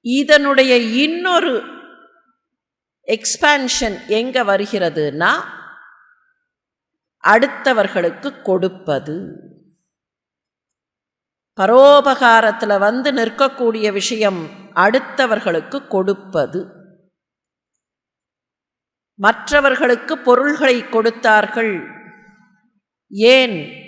இதனுடைய இன்னொரு எக்ஸ்பான்ஷன் எங்கே வருகிறதுனா அடுத்தவர்களுக்கு கொடுப்பது. பரோபகாரத்தில் வந்து நிற்கக்கூடிய விஷயம் அடுத்தவர்களுக்கு கொடுப்பது. மற்றவர்களுக்கு பொருள்களை கொடுத்தார்கள். ஏன்?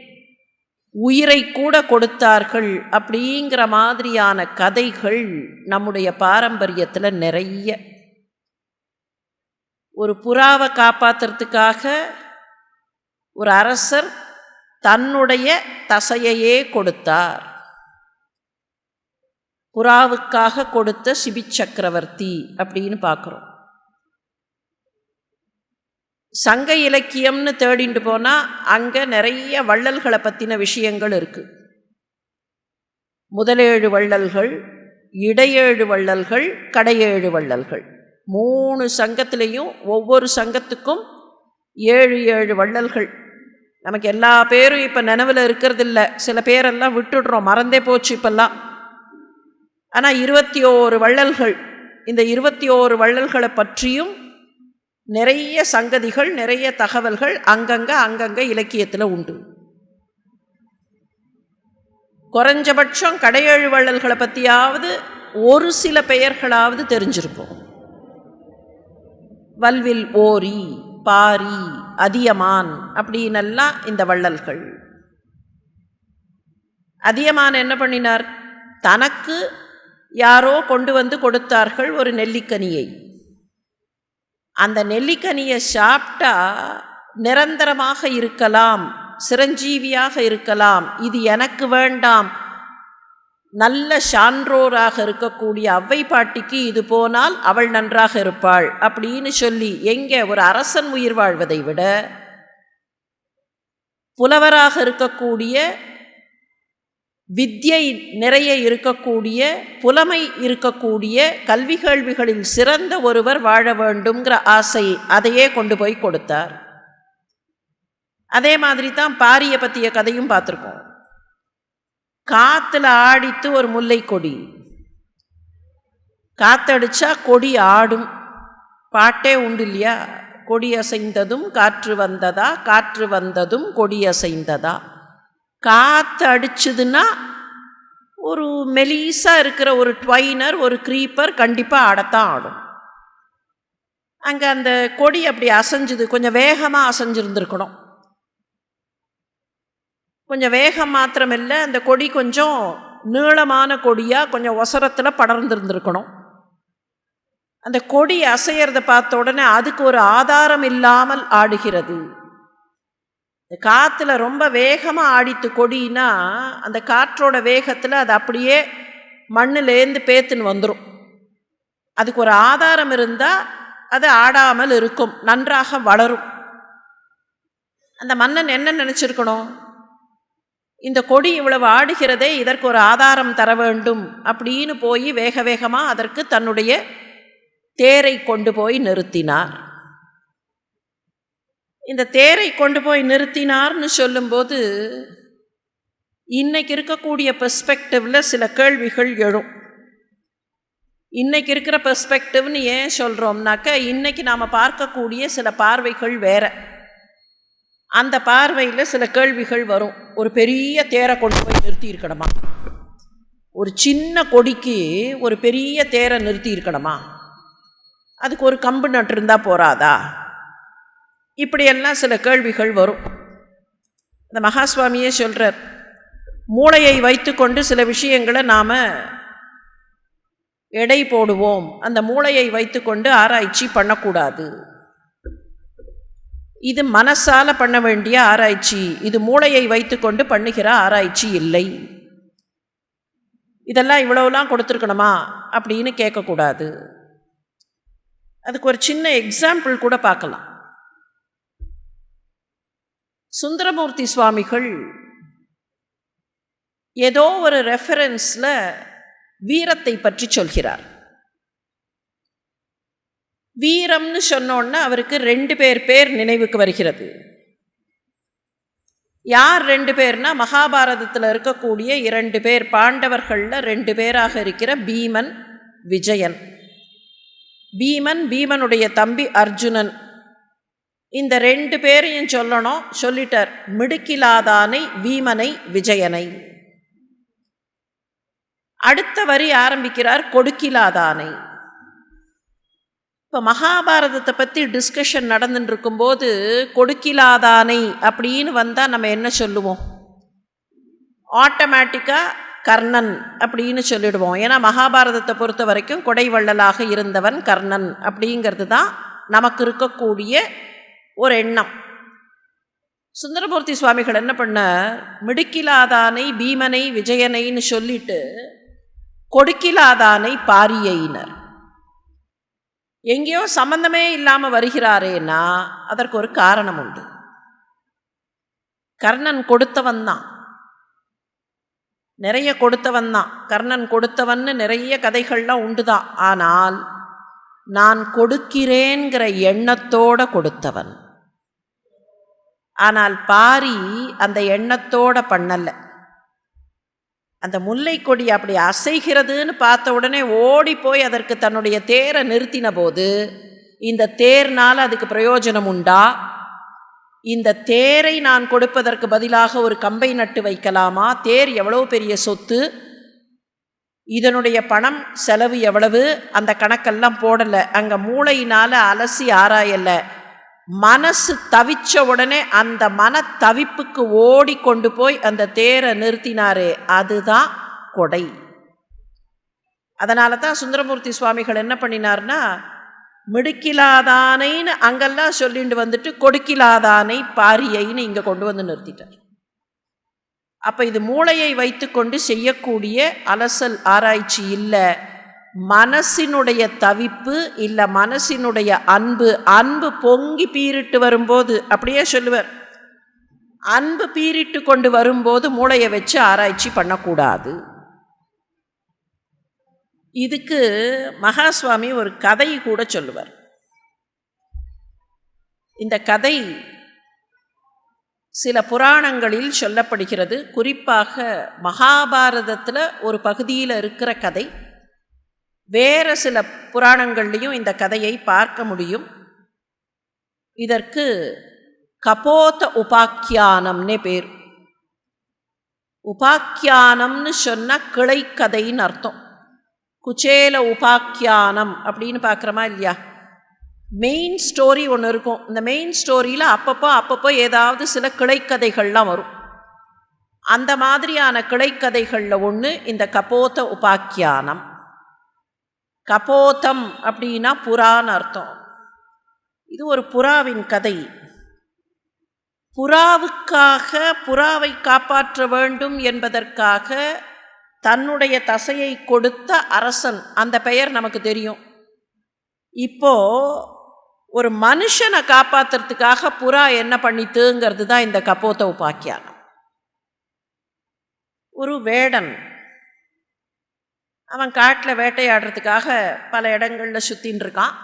உயிரை கூட கொடுத்தார்கள் அப்படிங்கிற மாதிரியான கதைகள் நம்முடைய பாரம்பரியத்தில் நிறைய. ஒரு புறாவை காப்பாற்றுறதுக்காக ஒரு அரசர் தன்னுடைய தசையையே கொடுத்தார். புறாவுக்காக கொடுத்த சிபி சக்கரவர்த்தி அப்படின்னு பார்க்குறோம். சங்க இலக்கியம்னு தேடிட்டு போனால் அங்கே நிறைய வள்ளல்களை பற்றின விஷயங்கள் இருக்குது முதலேழு வள்ளல்கள் இடையேழு வள்ளல்கள் கடையேழு வள்ளல்கள். மூணு சங்கத்திலையும் ஒவ்வொரு சங்கத்துக்கும் ஏழு ஏழு வள்ளல்கள். நமக்கு எல்லா பேரும் இப்போ நினைவில் இருக்கிறதில்ல. சில பேரெல்லாம் விட்டுடுறோம். மறந்தே போச்சு இப்போல்லாம். ஆனால் இருபத்தி ஓரு வள்ளல்கள் இந்த இருபத்தி ஓரு வள்ளல்களை பற்றியும் நிறைய சங்கதிகள் நிறைய தகவல்கள் அங்கங்கே அங்கங்கே இலக்கியத்தில் உண்டு. குறைஞ்சபட்சம் கடையழுவள்ளல்களை பற்றியாவது ஒரு சில பெயர்களாவது தெரிஞ்சிருப்போம் வல்வில் ஓரி பாரி அதியமான் அப்படின்னெல்லாம் இந்த வள்ளல்கள். அதியமான் என்ன பண்ணினார்? தனக்கு யாரோ கொண்டு வந்து கொடுத்தார்கள் ஒரு நெல்லிக்கனியை. அந்த நெல்லிக்கனியை சாப்பிட்டா நிரந்தரமாக இருக்கலாம் சிரஞ்சீவியாக இருக்கலாம். இது எனக்கு வேண்டாம். நல்ல சான்றோராக இருக்கக்கூடிய அவ்வை பாட்டிக்கு இது போனால் அவள் நன்றாக இருப்பாள் அப்படின்னு சொல்லி எங்கே ஒரு அரசன் உயிர் வாழ்வதை விட புலவராக இருக்கக்கூடிய வித்யை நிறைய இருக்கக்கூடிய புலமை இருக்கக்கூடிய கல்வி கேள்விகளில் சிறந்த ஒருவர் வாழ வேண்டுங்கிற ஆசை அதையே கொண்டு போய் கொடுத்தார். அதே மாதிரி தான் பாரியை பற்றிய கதையும் பார்த்துருக்கோம். காற்றுல ஆடித்து ஒரு முல்லை கொடி. காத்தடிச்சா கொடி ஆடும். பாட்டே உண்டு இல்லையா? கொடி அசைந்ததும் காற்று வந்ததா? காற்று வந்ததும் கொடி அசைந்ததா? காற்று அடிச்சுதுன்னா ஒரு மெலீஸாக இருக்கிற ஒரு ட்வைனர் ஒரு க்ரீப்பர் கண்டிப்பாக ஆடத்தான் ஆடும். அங்கே அந்த கொடி அப்படி அசைஞ்சுது. கொஞ்சம் வேகமாக அசைஞ்சிருந்துருக்கணும். கொஞ்சம் வேகம் மாத்திரமில்லை அந்த கொடி கொஞ்சம் நீளமான கொடியாக கொஞ்சம் ஒசரத்தில் படர்ந்துருந்துருக்கணும். அந்த கொடி அசையிறத பார்த்த உடனே அதுக்கு ஒரு ஆதாரம் இல்லாமல் ஆடுகிறது. காற்றுல ரொம்ப வேகமாக ஆடித்து கொடினா அந்த காற்றோட வேகத்தில் அது அப்படியே மண்ணிலேருந்து பேத்துன்னு வந்துடும் அதுக்கு ஒரு ஆதாரம் இருந்தால் அது ஆடாமல் இருக்கும் நன்றாக வளரும். அந்த மன்னன் என்ன நினச்சிருக்கணும்? இந்த கொடி இவ்வளவு ஆடுகிறதே இதற்கு ஒரு ஆதாரம் தர வேண்டும் அப்படின்னு போய் வேக வேகமாக அதற்கு தன்னுடைய தேரை கொண்டு போய் நிறுத்தினார். இந்த தேரை கொண்டு போய் நிறுத்தினார்னு சொல்லும்போது இன்றைக்கி இருக்கக்கூடிய பெர்ஸ்பெக்டிவில் சில கேள்விகள் எழும். இன்றைக்கி இருக்கிற பெர்ஸ்பெக்டிவ்னு ஏன் சொல்கிறோம்னாக்க இன்றைக்கி நாம் பார்க்கக்கூடிய சில பார்வைகள் வேறு. அந்த பார்வையில் சில கேள்விகள் வரும். ஒரு பெரிய தேரை கொண்டு போய் நிறுத்தி இருக்கணுமா? ஒரு சின்ன கொடிக்கு ஒரு பெரிய தேரை நிறுத்தியிருக்கணுமா அதுக்கு ஒரு கம்பு நட்டிருந்தா போகிறாதா இப்படியெல்லாம் சில கேள்விகள் வரும். இந்த மகாஸ்வாமியே சொல்கிறார் மூளையை வைத்துக்கொண்டு சில விஷயங்களை நாம் எடை போடுவோம். அந்த மூளையை வைத்துக்கொண்டு ஆராய்ச்சி பண்ணக்கூடாது. இது மனசால பண்ண வேண்டிய ஆராய்ச்சி. இது மூளையை வைத்துக்கொண்டு பண்ணுகிற ஆராய்ச்சி இல்லை. இதெல்லாம் இவ்வளவுலாம் கொடுத்துருக்கணுமா அப்படின்னு கேட்கக்கூடாது. அதுக்கு ஒரு சின்ன எக்ஸாம்பிள் கூட பார்க்கலாம். சுந்தரமூர்த்தி சுவாமிகள் ஏதோ ஒரு ரெஃபரன்ஸில் வீரத்தை பற்றி சொல்கிறார். வீரம்னு சொன்னோன்னா அவருக்கு ரெண்டு பேர் பேர் நினைவுக்கு வருகிறது. யார் ரெண்டு பேர்னா மகாபாரதத்தில் இருக்கக்கூடிய இரண்டு பேர் பாண்டவர்களில் ரெண்டு பேராக இருக்கிற பீமன் விஜயன். பீமன் பீமனுடைய தம்பி அர்ஜுனன். இந்த ரெண்டு பேரையும் சொல்லணும். சொல்லிட்டார் மிடுக்கிலாதானை வீமனை விஜயனை. அடுத்த வரி ஆரம்பிக்கிறார் கொடுக்கிலாதானை. இப்போ மகாபாரதத்தை பற்றி டிஸ்கஷன் நடந்துட்டு இருக்கும்போது கொடுக்கிலாதானை அப்படின்னு வந்தால் நம்ம என்ன சொல்லுவோம்? ஆட்டோமேட்டிக்காக கர்ணன் அப்படின்னு சொல்லிடுவோம். ஏன்னா மகாபாரதத்தை பொறுத்த வரைக்கும் கொடைவள்ளலாக இருந்தவன் கர்ணன் அப்படிங்கிறது தான் நமக்கு இருக்கக்கூடிய ஒரு எண்ணம் சுந்தரமூர்த்தி சுவாமிகள் என்ன பண்ணார் மிடுக்கிலாதானை பீமனை விஜயனைன்னு சொல்லிட்டு கொடுக்கிலாதானை பாரியையினர். எங்கேயோ சம்பந்தமே இல்லாமல் வருகிறாரேனா அதற்கு ஒரு காரணம் உண்டு கர்ணன் கொடுத்தவன் தான். நிறைய கொடுத்தவன் தான். கர்ணன் கொடுத்தவன்னு நிறைய கதைகள்லாம் உண்டு தான் ஆனால் நான் கொடுக்கிறேங்கிற எண்ணத்தோட கொடுத்தவன். ஆனால் பாரி அந்த எண்ணத்தோட பண்ணலை. அந்த முல்லை கொடி அப்படி அசைகிறதுன்னு பார்த்த உடனே ஓடி போய் அதற்கு தன்னுடைய தேரை நிறுத்தின போது இந்த தேர்னால் அதுக்கு பிரயோஜனம் உண்டா? இந்த தேரை நான் கொடுப்பதற்கு பதிலாக ஒரு கம்பை நட்டு வைக்கலாமா? தேர் எவ்வளோ பெரிய சொத்து? இதனுடைய பணம் செலவு எவ்வளவு? அந்த கணக்கெல்லாம் போடலை. அங்கே மூளையினால் அலசி ஆராயலை. மனசு தவிச்ச உடனே அந்த மன தவிப்புக்கு ஓடி கொண்டு போய் அந்த தேரை நிறுத்தினாரே அதுதான் கொடை. அதனால தான் சுந்தரமூர்த்தி சுவாமிகள் என்ன பண்ணினார்னா மிடுக்கிலாதானைன்னு அங்கெல்லாம் சொல்லிட்டு வந்துட்டு கொடுக்கிலாதானை பாரியைன்னு இங்கே கொண்டு வந்து நிறுத்திட்டார். அப்போ இது மூளையை வைத்துக்கொண்டு செய்யக்கூடிய அலசல் ஆராய்ச்சி இல்லை மனசினுடைய தவிப்பு இல்லை மனசினுடைய அன்பு அன்பு பொங்கி பீரிட்டு வரும்போது அப்படியே சொல்லுவார் அன்பு பீரிட்டு கொண்டு வரும்போது மூளையை வச்சு ஆராய்ச்சி பண்ணக்கூடாது. இதுக்கு மகாஸ்வாமி ஒரு கதை கூட சொல்லுவார். இந்த கதை சில புராணங்களில் சொல்லப்படுகிறது. குறிப்பாக மகாபாரதத்தில் ஒரு பகுதியில் இருக்கிற கதை. வேறு சில புராணங்கள்லேயும் இந்த கதையை பார்க்க முடியும். இதற்கு கபோத உபாக்கியானம்னே பேர். உபாக்கியானம்னு சொன்னால் கிளைக்கதைன்னு அர்த்தம். குச்சேல உபாக்கியானம் அப்படின்னு பார்க்குறோமா இல்லையா? மெயின் ஸ்டோரி ஒன்று இருக்கும். இந்த மெயின் ஸ்டோரியில் அப்பப்போ அப்பப்போ ஏதாவது சில கிளைக்கதைகள்லாம் வரும். அந்த மாதிரியான கிளைக்கதைகளில் ஒன்று இந்த கபோத உபாக்கியானம். கபோதம் அப்படின்னா புறான்னு அர்த்தம். இது ஒரு புறாவின் கதை. புறாவுக்காக புறாவை காப்பாற்ற வேண்டும் என்பதற்காக தன்னுடைய தசையை கொடுத்த அரசன் அந்த பெயர் நமக்கு தெரியும். இப்போ ஒரு மனுஷனை காப்பாற்றுறதுக்காக புறா என்ன பண்ணித்துங்கிறது தான் இந்த கபோத்த உபாக்கியானம். ஒரு வேடன் அவன் காட்டில் வேட்டையாடுறதுக்காக பல இடங்களில் சுற்றின்னு இருக்கான்.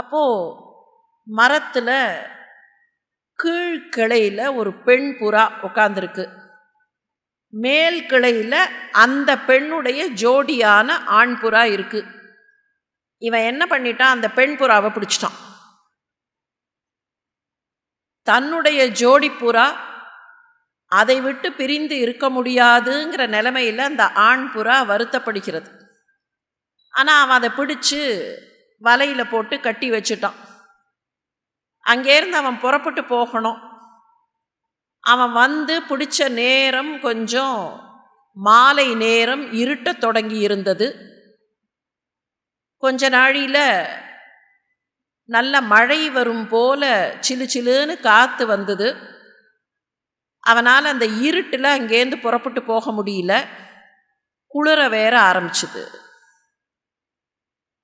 அப்போது மரத்தில் கீழ் கிளையில் ஒரு பெண் புறா உட்காந்துருக்கு மேல் கிளையில் அந்த பெண்ணுடைய ஜோடியான ஆண் புறா இருக்குது இவன் என்ன பண்ணிட்டான்? அந்த பெண் புறாவை பிடிச்சிட்டான். தன்னுடைய ஜோடி புறா அதை விட்டு பிரிந்து இருக்க முடியாதுங்கிற நிலைமையில் அந்த ஆண் புறா வருத்தப்படுகிறது. ஆனால் அவன் அதை பிடிச்சு வலையில் போட்டு கட்டி வச்சுட்டான். அங்கேருந்து அவன் புறப்பட்டு போகணும். அவன் வந்து பிடிச்ச நேரம் கொஞ்சம் மாலை நேரம் இருட்ட தொடங்கி இருந்தது. கொஞ்ச நாழியில் நல்ல மழை வரும் போல சிலு சிலுன்னு காற்று வந்தது. அவனால் அந்த இருட்டில் அங்கேருந்து புறப்பட்டு போக முடியல. குளிர வேற ஆரம்பிச்சுது.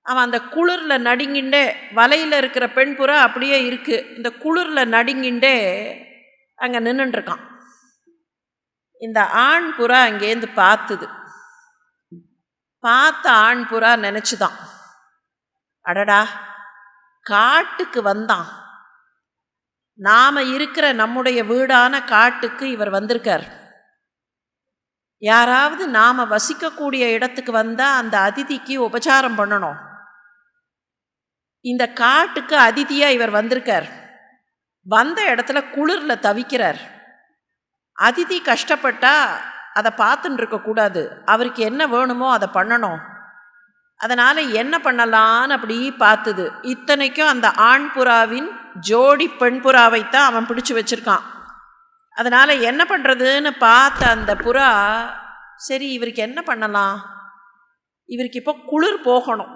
அவன் அந்த குளிரில் நடுங்கிண்டே வலையில் இருக்கிற பெண் புறா அப்படியே இருக்குது இந்த குளிரில் நடுங்கிண்டே அங்கே நின்றுட்டுருக்கான் இந்த ஆண் புறா அங்கேருந்து பார்த்துது பார்த்த ஆண் புறா நினச்சிதான். அடடா காட்டுக்கு வந்தான். நாம் இருக்கிற நம்முடைய வீடான காட்டுக்கு இவர் வந்திருக்கார். யாராவது நாம் வசிக்கக்கூடிய இடத்துக்கு வந்தால் அந்த அதிதிக்கு உபச்சாரம் பண்ணணும். இந்த காட்டுக்கு அதிதியாக இவர் வந்திருக்கார். வந்த இடத்துல குளிரில் தவிக்கிறார். அதிதி கஷ்டப்பட்டா அதை பார்த்துட்டு இருக்கக்கூடாது அவருக்கு என்ன வேணுமோ அதை பண்ணணும். அதனால் என்ன பண்ணலான்னு அப்படி பார்த்துது இத்தனைக்கும் அந்த ஆண் புறாவின் ஜோடி பெண் புறாவைத்தான் அவன் பிடிச்சி வச்சுருக்கான். அதனால் என்ன பண்ணுறதுன்னு பார்த்த அந்த புறா சரி இவருக்கு என்ன பண்ணலாம்? இவருக்கு இப்போ குளிர் போகணும்.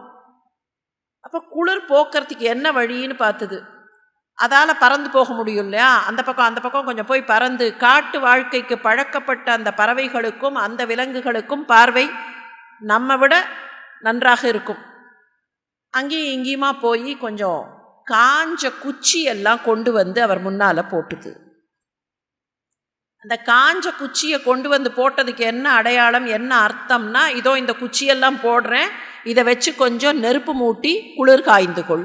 அப்போ குளிர் போக்குறதுக்கு என்ன வழின்னு பார்த்துது அதால் பறந்து போக முடியும் இல்லையா? அந்த பக்கம் அந்த பக்கம் கொஞ்சம் போய் பறந்து காட்டு வாழ்க்கைக்கு பழக்கப்பட்ட அந்த பறவைகளுக்கும் அந்த விலங்குகளுக்கும் பார்வை நம்ம விட நன்றாக இருக்கும். அங்கேயும் இங்கேயுமா போய் கொஞ்சம் காஞ்ச குச்சி எல்லாம் கொண்டு வந்து அவர் முன்னால் போட்டுது. அந்த காஞ்ச குச்சியை கொண்டு வந்து போட்டதுக்கு என்ன அடையாளம் என்ன அர்த்தம்னா இதோ இந்த குச்சியெல்லாம் போடுறேன் இதை வச்சு கொஞ்சம் நெருப்பு மூட்டி குளிர் காய்ந்து கொள்.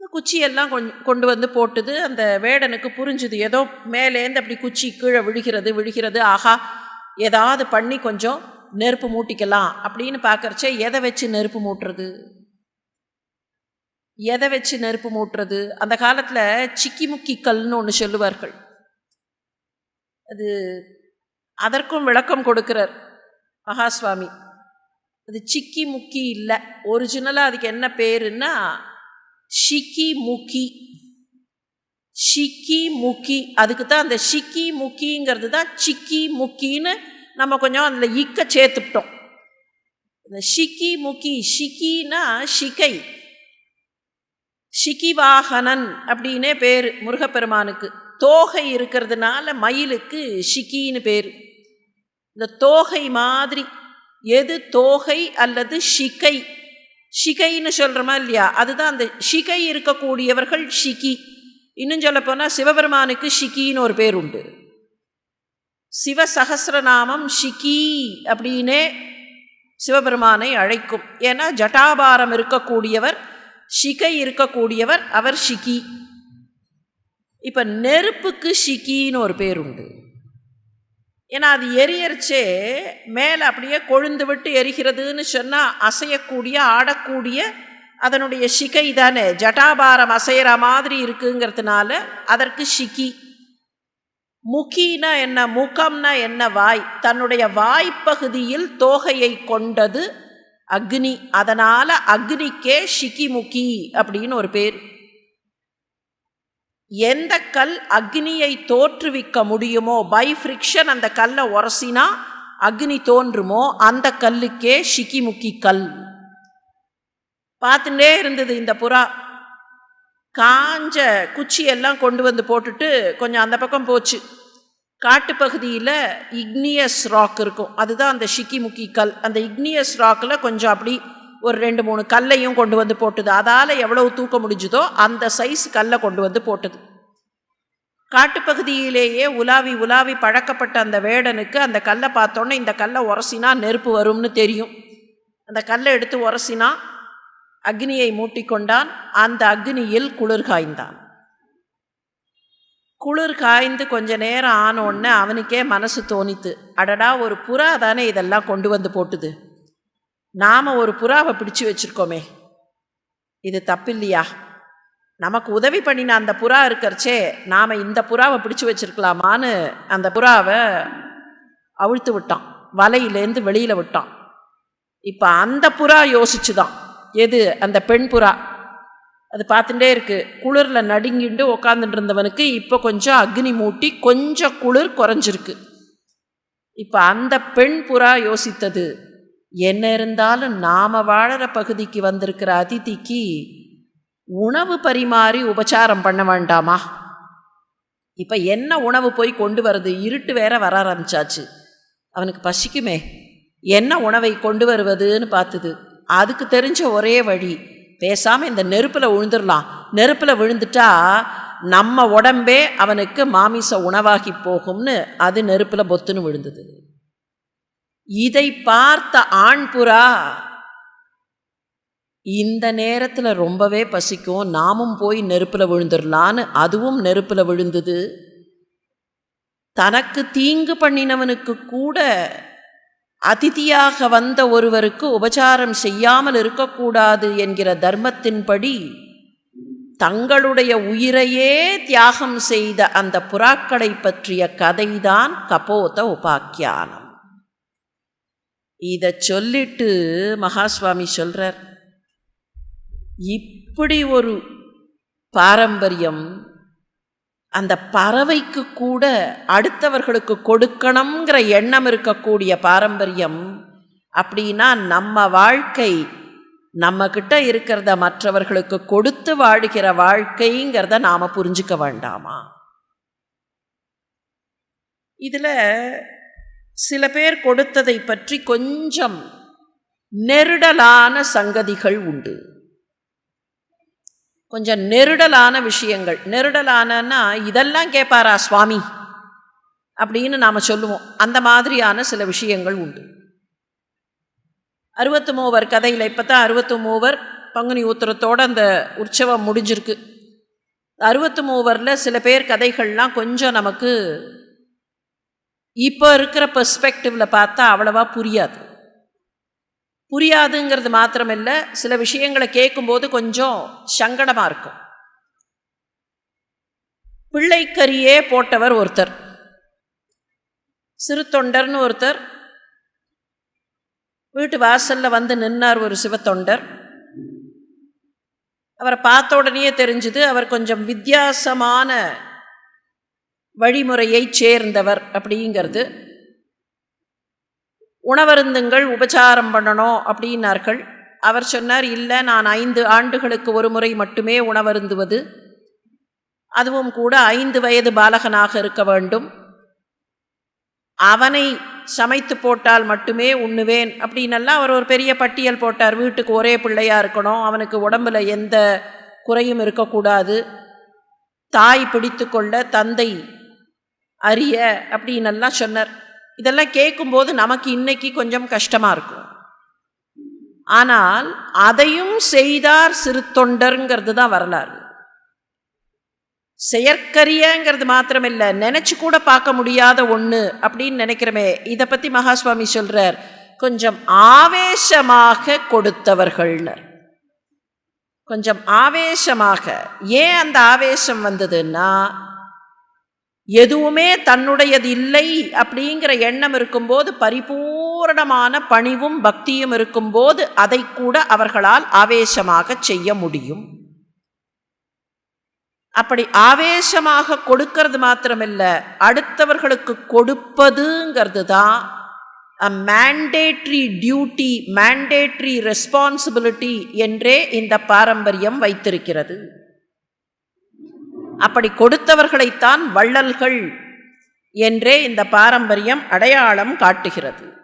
இந்த குச்சியெல்லாம் கொஞ் கொண்டு வந்து போட்டுது. அந்த வேடனுக்கு புரிஞ்சுது ஏதோ மேலேருந்து அப்படி குச்சி கீழே விழுகிறது விழுகிறது ஆகா ஏதாவது பண்ணி கொஞ்சம் நெருப்பு மூட்டிக்கலாம் அப்படின்னு பார்க்குறச்ச எதை வச்சு நெருப்பு மூட்டுறது? எதை வச்சு நெருப்பு மூட்டுறது? அந்த காலத்தில் சிக்கி முக்கி கல்னு ஒன்று சொல்லுவார்கள். அது அதற்கும் விளக்கம் கொடுக்கிறார் மகாஸ்வாமி. அது சிக்கி முக்கி இல்லை. ஒரிஜினலாக அதுக்கு என்ன பேருன்னா ஷிக்கி முக்கி. ஷிக்கி முக்கி. அதுக்கு தான் அந்த ஷிக்கி முக்கிங்கிறது தான் சிக்கி முக்கின்னு நம்ம கொஞ்சம் அதில் இக்க சேர்த்துக்கிட்டோம் இந்த ஷிக்கி முக்கி ஷிக்கின்னா ஷிகை. ஷிகிவாகனன் அப்படின்னே பேர் முருகப்பெருமானுக்கு. தோகை இருக்கிறதுனால மயிலுக்கு ஷிக்கின்னு பேர். இந்த தோகை மாதிரி எது தோகை அல்லது ஷிகை? ஷிகைன்னு சொல்கிறோமா இல்லையா? அதுதான் அந்த ஷிகை இருக்கக்கூடியவர்கள் ஷிகி. இன்னும் சொல்லப்போனால் சிவபெருமானுக்கு ஷிக்கின்னு ஒரு பேர் உண்டு. சிவ சகசிரநாமம் ஷிகி அப்படின்னே சிவபெருமானை அழைக்கும். ஏன்னா ஜட்டாபாரம் இருக்கக்கூடியவர் ஷிகை இருக்கக்கூடியவர் அவர் ஷிகி. இப்போ நெருப்புக்கு ஷிக்கின்னு ஒரு பேர் உண்டு. ஏன்னா அது எரியரிச்சே மேலே அப்படியே கொழுந்து விட்டு எரிகிறதுன்னு சொன்னால் அசையக்கூடிய ஆடக்கூடிய அதனுடைய ஷிகை தானே. ஜட்டாபாரம் அசைகிற மாதிரி இருக்குங்கிறதுனால அதற்கு ஷிகி. முக்கினா என்ன முகம்னா என்ன வாய்? தன்னுடைய வாய்ப்பகுதியில் தோகையை கொண்டது அக்னி. அதனால் அக்னிக்கே ஷிகிமுகி அப்படின்னு ஒரு பேர். எந்த கல் அக்னியை தோற்றுவிக்க முடியுமோ பை ஃப்ரிக்ஷன் அந்த கல்லை உரசினா அக்னி தோன்றுமோ அந்த கல்லுக்கே ஷிகிமுக்கி கல். பார்த்துட்டே இருந்தது இந்த புறா. காஞ்ச குச்சியெல்லாம் கொண்டு வந்து போட்டுட்டு கொஞ்சம் அந்த பக்கம் போச்சு. காட்டுப்பகுதியில் இக்னியஸ் ராக் இருக்கும். அதுதான் அந்த ஷிக்கிமுக்கி கல். அந்த இக்னியஸ் ராக்கில் கொஞ்சம் அப்படி ஒரு ரெண்டு மூணு கல்லையும் கொண்டு வந்து போட்டுது. அதால் எவ்வளவு தூக்க முடிஞ்சுதோ அந்த சைஸ் கல்லை கொண்டு வந்து போட்டுது. காட்டுப்பகுதியிலேயே உலாவி உலாவி பழக்கப்பட்ட அந்த வேடனுக்கு அந்த கல்லை பார்த்தோன்னே இந்த கல்லை உரசினா நெருப்பு வரும்னு தெரியும். அந்த கல்லை எடுத்து உரசினா அக்னியை மூட்டிக்கொண்டான். அந்த அக்னியில் குளிர் காய்ந்தான். குளிர் காய்ந்து கொஞ்ச நேரம் ஆனோடனே அவனுக்கே மனசு தோணித்து அடடா ஒரு புறா தானே இதெல்லாம் கொண்டு வந்து போட்டுது. நாம் ஒரு புறாவை பிடிச்சு வச்சுருக்கோமே. இது தப்பில்லையா? நமக்கு உதவி பண்ணின அந்த புறா இருக்கிறச்சே நாம் இந்த புறாவை பிடிச்சி வச்சுருக்கலாமான்னு அந்த புறாவை அவிழ்த்து விட்டான். வலையிலேருந்து வெளியில் விட்டான். இப்போ அந்த புறா யோசிச்சு தான் எது? அந்த பெண் புறா. அது பார்த்துட்டே இருக்குது குளிரில் நடுங்கிட்டு உக்காந்துட்டு இருந்தவனுக்கு இப்போ கொஞ்சம் அக்னி மூட்டி கொஞ்சம் குளிர் குறைஞ்சிருக்கு. இப்போ அந்த பெண் புறா யோசித்தது என்ன இருந்தாலும் நாம் வாழற பகுதிக்கு வந்திருக்கிற அதிதிக்கு உணவு பரிமாறி உபச்சாரம் பண்ண வேண்டாமா? இப்போ என்ன உணவு போய் கொண்டு வருது? இருட்டு வேற வர ஆரம்பிச்சாச்சு. அவனுக்கு பசிக்குமே. என்ன உணவை கொண்டு வருவதுன்னு பார்த்துது. அதுக்கு தெரிஞ்ச ஒரே வழி பேசாமல் இந்த நெருப்பில் விழுந்துடலாம் நெருப்பில் விழுந்துட்டா நம்ம உடம்பே அவனுக்கு மாமிச உணவாகி போகும்னு அது நெருப்பில் பொத்துன்னு விழுந்தது. இதை பார்த்த ஆண் புறா இந்த நேரத்தில் ரொம்பவே பசிக்கும் நாமும் போய் நெருப்பில் விழுந்துடலான்னு அதுவும் நெருப்பில் விழுந்தது. தனக்கு தீங்கு பண்ணினவனுக்கு கூட அதிதியாக வந்த ஒருவருக்கு உபச்சாரம் செய்யாமல் இருக்கக்கூடாது என்கிற தர்மத்தின்படி தங்களுடைய உயிரையே தியாகம் செய்த அந்த புறாக்களை பற்றிய கதைதான் கபோத உபாக்கியானம். இதை சொல்லிட்டு மகாஸ்வாமி சொல்கிறார் இப்படி ஒரு பாரம்பரியம் அந்த பறவைக்கு கூட அடுத்தவர்களுக்கு கொடுக்கணுங்கிற எண்ணம் இருக்கக்கூடிய பாரம்பரியம் அப்படின்னா நம்ம வாழ்க்கை நம்மக்கிட்ட இருக்கிறத மற்றவர்களுக்கு கொடுத்து வாழ்கிற வாழ்க்கைங்கிறத நாம் புரிஞ்சுக்க வேண்டாமா? இதில் சில பேர் கொடுத்ததை பற்றி கொஞ்சம் நெருடலான சங்கதிகள் உண்டு. கொஞ்சம் நெருடலான விஷயங்கள். நெருடலானன்னா இதெல்லாம் கேட்பாரா சுவாமி? அப்படின்னு நாம் சொல்லுவோம். அந்த மாதிரியான சில விஷயங்கள் உண்டு. அறுபத்து மூவர் கதையில் இப்போ தான் அறுபத்து மூவர் பங்குனி உத்திரத்தோடு அந்த உற்சவம் முடிஞ்சிருக்கு. அறுபத்து மூவரில் சில பேர் கதைகள்லாம் கொஞ்சம் நமக்கு இப்போ இருக்கிற பெர்ஸ்பெக்டிவில் பார்த்தா அவ்வளவா புரியாது. புரியாதுங்கிறது மாத்திரமில்லை. சில விஷயங்களை கேட்கும்போது கொஞ்சம் சங்கடமாக இருக்கும். பிள்ளைக்கரியே போட்டவர் ஒருத்தர். சிறு தொண்டர்னு ஒருத்தர். வீட்டு வாசலில் வந்து நின்னார் ஒரு சிவத்தொண்டர் அவரை பார்த்த உடனே தெரிஞ்சுது அவர் கொஞ்சம் வித்தியாசமான வழிமுறையை சேர்ந்தவர் அப்படிங்கிறது. உணவருந்துங்கள் உபச்சாரம் பண்ணணும் அப்படின்னார்கள். அவர் சொன்னார் இல்லை நான் ஐந்து ஆண்டுகளுக்கு ஒரு முறை மட்டுமே உணவருந்துவது. அதுவும் கூட ஐந்து வயது பாலகனாக இருக்க வேண்டும். அவனை சமைத்து போட்டால் மட்டுமே உண்ணுவேன் அப்படின்னெல்லாம் அவர் ஒரு பெரிய பட்டியல் போட்டார். வீட்டுக்கு ஒரே பிள்ளையாக இருக்கணும். அவனுக்கு உடம்பில் எந்த குறையும் இருக்கக்கூடாது. தாய் பிடித்து கொள்ள தந்தை அறிய அப்படின்னெல்லாம் சொன்னார். இதெல்லாம் கேட்கும்போது நமக்கு இன்னைக்கு கொஞ்சம் கஷ்டமாக இருக்கும். ஆனால் அதையும் செய்தார் சிறு தொண்டருங்கிறது தான் வரலாறு. செயற்கரியங்கிறது மாத்திரமில்லை நினச்சி கூட பார்க்க முடியாத ஒன்று அப்படின்னு நினைக்கிறோமே இதை பற்றி மகாஸ்வாமி சொல்கிறார் கொஞ்சம் ஆவேசமாக கொடுத்தவர்கள்னர். கொஞ்சம் ஆவேசமாக ஏன் அந்த ஆவேசம் வந்ததுன்னா எதுவுமே தன்னுடையது இல்லை அப்படிங்கிற எண்ணம் இருக்கும்போது பரிபூரணமான பணிவும் பக்தியும் இருக்கும்போது அதை கூட அவர்களால் ஆவேசமாக செய்ய முடியும். அப்படி ஆவேசமாக கொடுக்கறது மாத்திரமில்ல அடுத்தவர்களுக்கு கொடுப்பதுங்கிறது தான் a mandatory duty mandatory responsibility என்றே இந்த பாரம்பரியம் வைத்திருக்கிறது. அப்படி கொடுத்தவர்களைத்தான் வள்ளல்கள் என்றே இந்த பாரம்பரியம் அடையாளம் காட்டுகிறது.